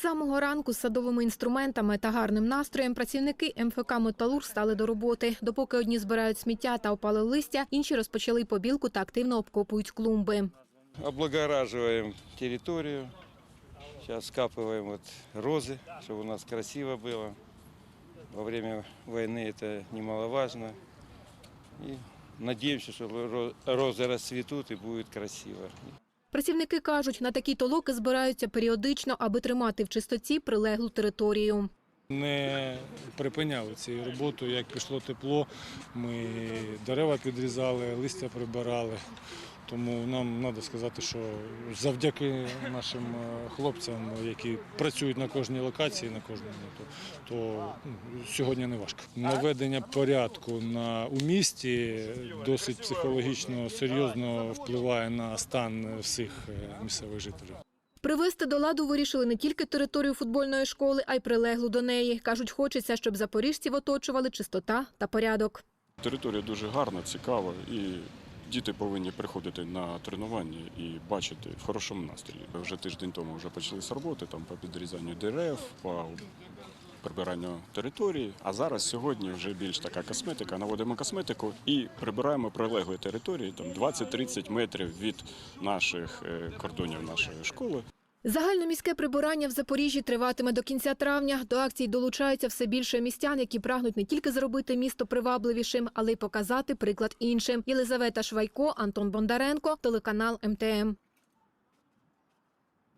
самого ранку з садовими інструментами та гарним настроєм працівники МФК «Металург» стали до роботи. Допоки одні збирають сміття та опали листя, інші розпочали побілку та активно обкопують клумби. Облагораживаем территорию. Сейчас скапываем вот розы, чтобы у нас красиво было. Во время войны это немаловажно. И надеемся, что ро- розы расцветут и будет красиво. Працівники кажуть, на такі толоки збираються періодично, аби тримати в чистоті прилеглу територію. Не припиняли цією роботу. Як пішло тепло, ми дерева підрізали, листя прибирали. Тому нам треба сказати, що завдяки нашим е, хлопцям, які працюють на кожній локації, на кожному, то, то ну, сьогодні не важко. Наведення порядку на, у місті досить психологічно серйозно впливає на стан всіх е, місцевих жителів. Привести до ладу вирішили не тільки територію футбольної школи, а й прилеглу до неї. Кажуть, хочеться, щоб запоріжців оточували чистота та порядок. Територія дуже гарна, цікава, і діти повинні приходити на тренування і бачити в хорошому настрої. Вже тиждень тому вже почалися роботи там по підрізанню дерев, по прибиранню території. А зараз сьогодні вже більш така косметика. Наводимо косметику і прибираємо прилеглі території там 20-30 метрів від наших е, кордонів нашої школи. Загальноміське прибирання в Запоріжжі триватиме до кінця травня. До акції долучаються все більше містян, які прагнуть не тільки зробити місто привабливішим, але й показати приклад іншим. Єлизавета Швайко, Антон Бондаренко, телеканал МТМ.